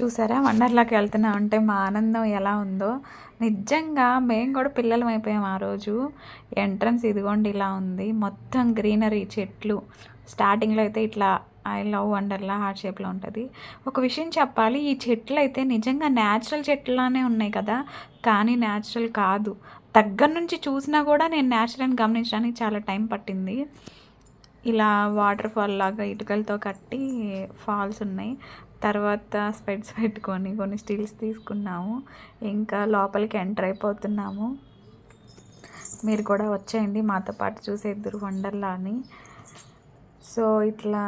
చూసారా? వండర్లాకి వెళ్తున్నా అంటే మా ఆనందం ఎలా ఉందో. నిజంగా మేము కూడా పిల్లలం అయిపోయాం ఆ రోజు. ఎంట్రన్స్ ఇదిగోండి ఇలా ఉంది. మొత్తం గ్రీనరీ చెట్లు. స్టార్టింగ్లో అయితే ఇట్లా ఐ లవ్ వండర్లా హార్ట్ షేప్లో ఉంటుంది. ఒక విషయం చెప్పాలి ఈ చెట్లు అయితే నిజంగా న్యాచురల్ చెట్లలానే ఉన్నాయి కదా. కానీ న్యాచురల్ కాదు. దగ్గర నుంచి చూసినా కూడా నేను న్యాచురల్ అని గమనించడానికి చాలా టైం పట్టింది. ఇలా వాటర్ ఫాల్ లాగా ఇటుకలతో కట్టి ఫాల్స్ ఉన్నాయి. తర్వాత స్పెడ్స్ పెట్టుకొని కొన్ని స్టీల్స్ తీసుకున్నాము. ఇంకా లోపలికి ఎంటర్ అయిపోతున్నాము. మీరు కూడా వచ్చేయండి. మాతో పాటు చూసేద్దరు వండర్లా అని సో ఇట్లా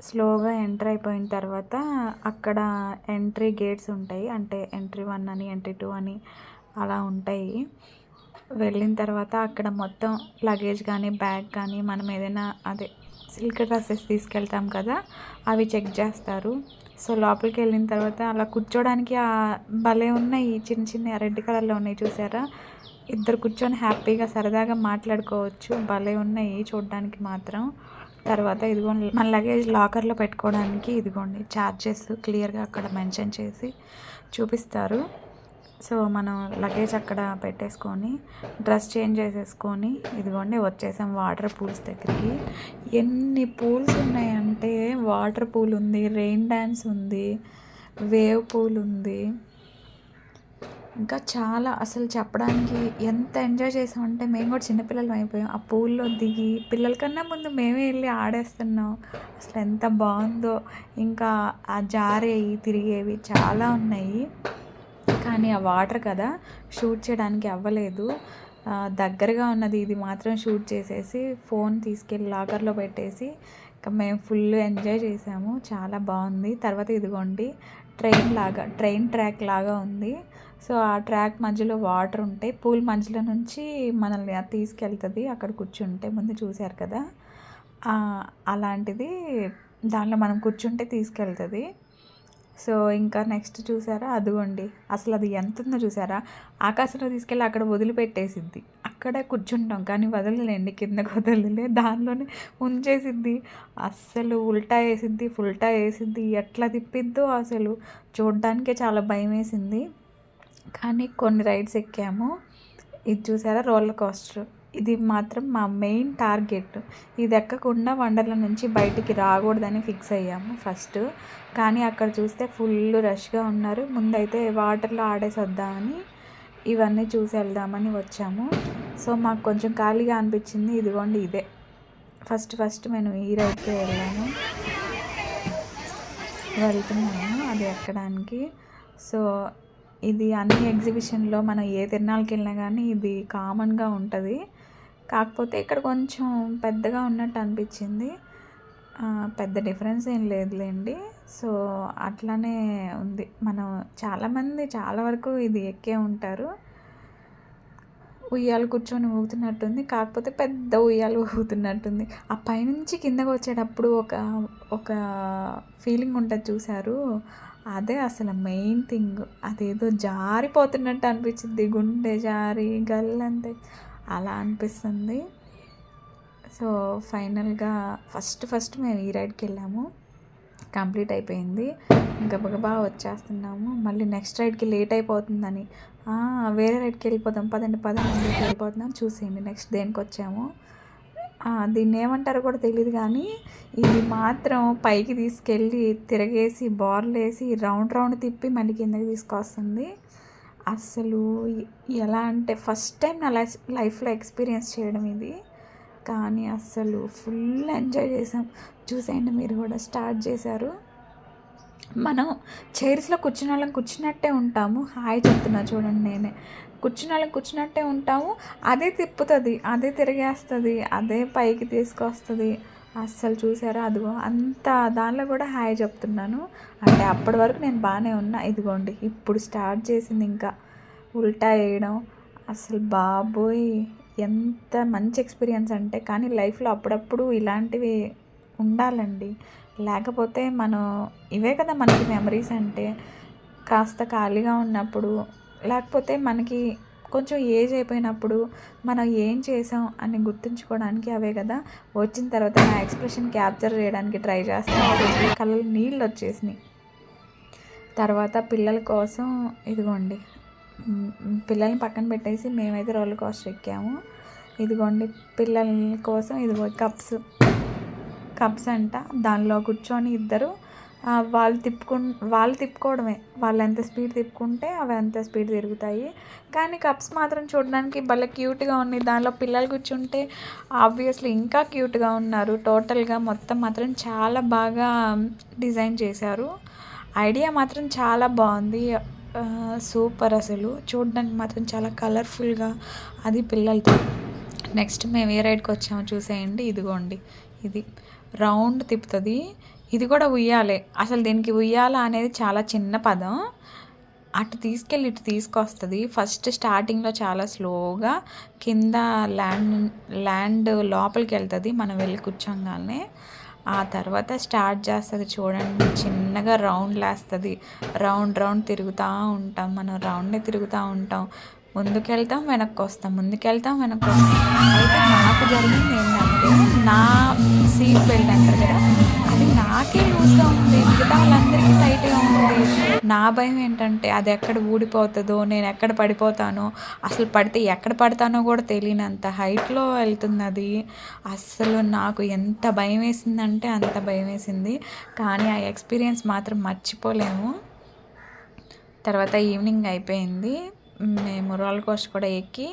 స్లోగా ఎంటర్ అయిపోయిన తర్వాత అక్కడ ఎంట్రీ గేట్స్ ఉంటాయి. అంటే ఎంట్రీ వన్ అని ఎంట్రీ టూ అని అలా ఉంటాయి. వెళ్ళిన తర్వాత అక్కడ మొత్తం లగేజ్ కానీ బ్యాగ్ కానీ మనం ఏదైనా అదే సిల్క్ డ్రెస్సెస్ తీసుకెళ్తాం కదా అవి చెక్ చేస్తారు. సో లోపలికి వెళ్ళిన తర్వాత అలా కూర్చోడానికి భలే ఉన్నాయి. చిన్న చిన్న రెడ్ కలర్లో ఉన్నాయి చూసారా? ఇద్దరు కూర్చొని హ్యాపీగా సరదాగా మాట్లాడుకోవచ్చు. భలే ఉన్నాయి చూడడానికి మాత్రం. తర్వాత ఇదిగోండి మన లగేజ్ లాకర్లో పెట్టుకోవడానికి ఇదిగోండి ఛార్జెస్ క్లియర్గా అక్కడ మెన్షన్ చేసి చూపిస్తారు. సో మనం లగేజ్ అక్కడ పెట్టేసుకొని డ్రెస్ చేంజ్ చేసేసుకొని ఇదిగోండి వచ్చేసాం వాటర్ పూల్స్ దగ్గరికి. ఎన్ని పూల్స్ ఉన్నాయంటే వాటర్ పూల్ ఉంది రెయిన్ డ్యాన్స్ ఉంది వేవ్ పూల్ ఉంది. ఇంకా చాలా అసలు చెప్పడానికి ఎంత ఎంజాయ్ చేసామంటే మేము కూడా చిన్నపిల్లలు అయిపోయాం. ఆ పూల్లో దిగి పిల్లల కన్నా ముందు మేమే వెళ్ళి ఆడేస్తున్నాం. అసలు ఎంత బాగుందో. ఇంకా ఆ జారేవి తిరిగేవి చాలా ఉన్నాయి. కానీ ఆ వాటర్ కదా షూట్ చేయడానికి అవ్వలేదు. దగ్గరగా ఉన్నది ఇది మాత్రం షూట్ చేసేసి ఫోన్ తీసుకెళ్ళి లాకర్లో పెట్టేసి ఇంకా మేము ఫుల్ ఎంజాయ్ చేసాము. చాలా బాగుంది. తర్వాత ఇదిగోండి ట్రైన్ లాగా ట్రైన్ ట్రాక్ లాగా ఉంది. సో ఆ ట్రాక్ మధ్యలో వాటర్ ఉంటాయి పూల్ మధ్యలో నుంచి మనల్ని తీసుకెళ్తుంది. అక్కడ కూర్చుంటే ముందు చూశారు కదా? అలాంటిది దానిలో మనం కూర్చుంటే తీసుకెళ్తుంది. సో ఇంకా నెక్స్ట్ చూసారా? అదిగోండి. అసలు అది ఎంత ఉందో చూసారా? ఆకాశంలో తీసుకెళ్ళి అక్కడ వదిలిపెట్టేసిద్ది అక్కడే కూర్చుంటాం కానీ వదలలేండి కిందకు వదలలే. దానిలోనే ఉంచేసిద్ది అస్సలు ఉల్టా వేసిద్ది ఫుల్టా వేసిద్ది ఎట్లా తిప్పిద్దో అసలు. చూడడానికే చాలా భయం వేసింది కానీ కొన్ని రైడ్స్ ఎక్కాము. ఇది చూసారా? Roller coaster. ఇది మాత్రం మా మెయిన్ టార్గెట్. ఇది ఎక్కకుండా వండర్ల నుంచి బయటికి రాకూడదని ఫిక్స్ అయ్యాము ఫస్ట్. కానీ అక్కడ చూస్తే ఫుల్ రష్గా ఉన్నారు. ముందైతే వాటర్లో ఆడేసి వద్దామని ఇవన్నీ చూసి వెళ్దామని వచ్చాము. సో మాకు కొంచెం ఖాళీగా అనిపించింది. ఇదిగోండి ఇదే. ఫస్ట్ ఫస్ట్ నేను ఈ రైడ్కే వెళ్ళాను వెళ్తున్నాము అది ఎక్కడానికి. సో ఇది అన్ని ఎగ్జిబిషన్లో మనం ఏ తిరణాలకి వెళ్ళినా కానీ ఇది కామన్గా ఉంటుంది. కాకపోతే ఇక్కడ కొంచెం పెద్దగా ఉన్నట్టు అనిపించింది. పెద్ద డిఫరెన్స్ ఏం లేదులేండి. సో అట్లానే ఉంది. మనం చాలామంది చాలా వరకు ఇది ఎక్కే ఉంటారు. ఉయ్యాలు కూర్చొని ఊగుతున్నట్టుంది. కాకపోతే పెద్ద ఉయ్యాలు ఊగుతున్నట్టుంది. ఆ పైనుంచి కిందకు వచ్చేటప్పుడు ఒక ఒక ఫీలింగ్ ఉంటుంది చూసారు అదే అసలు మెయిన్ థింగ్. అదేదో జారిపోతున్నట్టు అనిపించింది. గుండె జారి గల్లంతే. అలా అనిపిస్తుంది. సో ఫైనల్గా ఫస్ట్ ఫస్ట్ మేము ఈ రైడ్కి వెళ్ళాము. కంప్లీట్ అయిపోయింది. గబగబా వచ్చేస్తున్నాము. మళ్ళీ నెక్స్ట్ రైడ్కి లేట్ అయిపోతుందని. వేరే రైడ్కి వెళ్ళిపోదాం. పదండి పదండి వెళ్ళిపోతున్నాం. చూసేయండి నెక్స్ట్ దేనికి వచ్చాము. దీన్ని ఏమంటారో కూడా తెలియదు కానీ ఇది మాత్రం పైకి తీసుకెళ్ళి తిరగేసి బార్లు వేసి రౌండ్ రౌండ్ తిప్పి మళ్ళీ కిందకి తీసుకొస్తుంది. అస్సలు ఎలా అంటే ఫస్ట్ టైం నా లైఫ్ లైఫ్లో ఎక్స్పీరియన్స్ చేయడం ఇది. కానీ అస్సలు ఫుల్ ఎంజాయ్ చేసాం. చూసేయండి మీరు కూడా స్టార్ట్ చేశారు. మనం చైర్స్లో కూర్చున్న వాళ్ళం కూర్చున్నట్టే ఉంటాము. హాయ్ చెప్తున్నా చూడండి నేనే. కూర్చున్న వాళ్ళం కూర్చున్నట్టే ఉంటాము. అదే తిప్పుతుంది అదే తిరిగేస్తుంది అదే పైకి తీసుకొస్తుంది. అస్సలు చూసారా? అదిగో అంత దానిలో కూడా హాయ్ చెప్తున్నాను. అంటే అప్పటి వరకు నేను బాగానే ఉన్నా. ఇదిగోండి ఇప్పుడు స్టార్ట్ చేసింది ఇంకా. ఉల్టా వేయడం. అసలు బాబోయ్! ఎంత మంచి ఎక్స్పీరియన్స్ అంటే కానీ లైఫ్లో అప్పుడప్పుడు ఇలాంటివి ఉండాలండి. లేకపోతే మనం ఇవే కదా మనకి మెమరీస్ అంటే కాస్త ఖాళీగా ఉన్నప్పుడు లేకపోతే మనకి కొంచెం ఏజ్ అయిపోయినప్పుడు మనం ఏం చేసాం అని గుర్తుంచుకోవడానికి అవే కదా. వచ్చిన తర్వాత నా ఎక్స్ప్రెషన్ క్యాప్చర్ చేయడానికి ట్రై చేస్తాను. కళ్ళలో నీళ్ళు వచ్చేసినాయి. తర్వాత పిల్లల కోసం ఇదిగోండి పిల్లల్ని పక్కన పెట్టేసి మేమైతే రోలర్ కోస్టర్ ఎక్కాము. ఇదిగోండి పిల్లల కోసం ఇదిగో కప్స్ కప్స్ అంట. దానిలో కూర్చొని ఇద్దరు వాళ్ళు తిప్పుకు వాళ్ళు తిప్పుకోవడమే. వాళ్ళు ఎంత స్పీడ్ తిప్పుకుంటే అవి అంత స్పీడ్ తిరుగుతాయి. కానీ కప్స్ మాత్రం చూడడానికి భలే క్యూట్గా ఉన్నాయి. దానిలో పిల్లలు కూర్చుంటే ఆబ్వియస్లీ ఇంకా క్యూట్గా ఉన్నారు. టోటల్గా మొత్తం మాత్రం చాలా బాగా డిజైన్ చేశారు. ఐడియా మాత్రం చాలా బాగుంది. సూపర్ అసలు. చూడడానికి మాత్రం చాలా కలర్ఫుల్గా అది పిల్లలతో. నెక్స్ట్ మేము ఏ రైడ్కి వచ్చామో చూసేయండి. ఇదిగోండి. ఇది రౌండ్ తిప్పుతుంది. ఇది కూడా ఉయ్యాలే. అసలు దీనికి ఉయ్యాల అనేది చాలా చిన్న పదం. అటు తీసుకెళ్ళి ఇటు తీసుకొస్తుంది. ఫస్ట్ స్టార్టింగ్లో చాలా స్లోగా కింద ల్యాండ్ ల్యాండ్ లోపలికి వెళ్తుంది. మనం వెళ్ళి కూర్చోగానే ఆ తర్వాత స్టార్ట్ చేస్తుంది చూడండి చిన్నగా రౌండ్ లేస్తుంది. రౌండ్ రౌండ్ తిరుగుతూ ఉంటాం. మనం రౌండే తిరుగుతూ ఉంటాం. ముందుకెళ్తాం వెనక్కి వస్తాం ముందుకెళ్తాం వెనక్కి వస్తాం అయితే సీట్ బెల్ట్ అంటారు కదా అది నాకే లూజ్గా ఉంది. మిగతా వాళ్ళందరికీ టైట్గా ఉంది. నా భయం ఏంటంటే అది ఎక్కడ ఊడిపోతుందో నేను ఎక్కడ పడిపోతానో అసలు పడితే ఎక్కడ పడతానో కూడా తెలియనంత హైట్లో వెళ్తుంది అది. అస్సలు నాకు ఎంత భయం వేసిందంటే అంత భయం వేసింది. కానీ ఆ ఎక్స్పీరియన్స్ మాత్రం మర్చిపోలేము. తర్వాత ఈవినింగ్ అయిపోయింది. మేము రోల్ కోస్ట్ కూడా ఎక్కి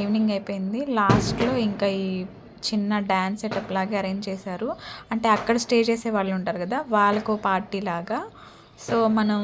ఈవినింగ్ అయిపోయింది. లాస్ట్లో ఇంకా ఈ చిన్న డ్యాన్స్ సెటప్ లాగా అరేంజ్ చేశారు. అంటే అక్కడ స్టే చేసే వాళ్ళు ఉంటారు కదా వాళ్ళకు పార్టీ లాగా. సో మనం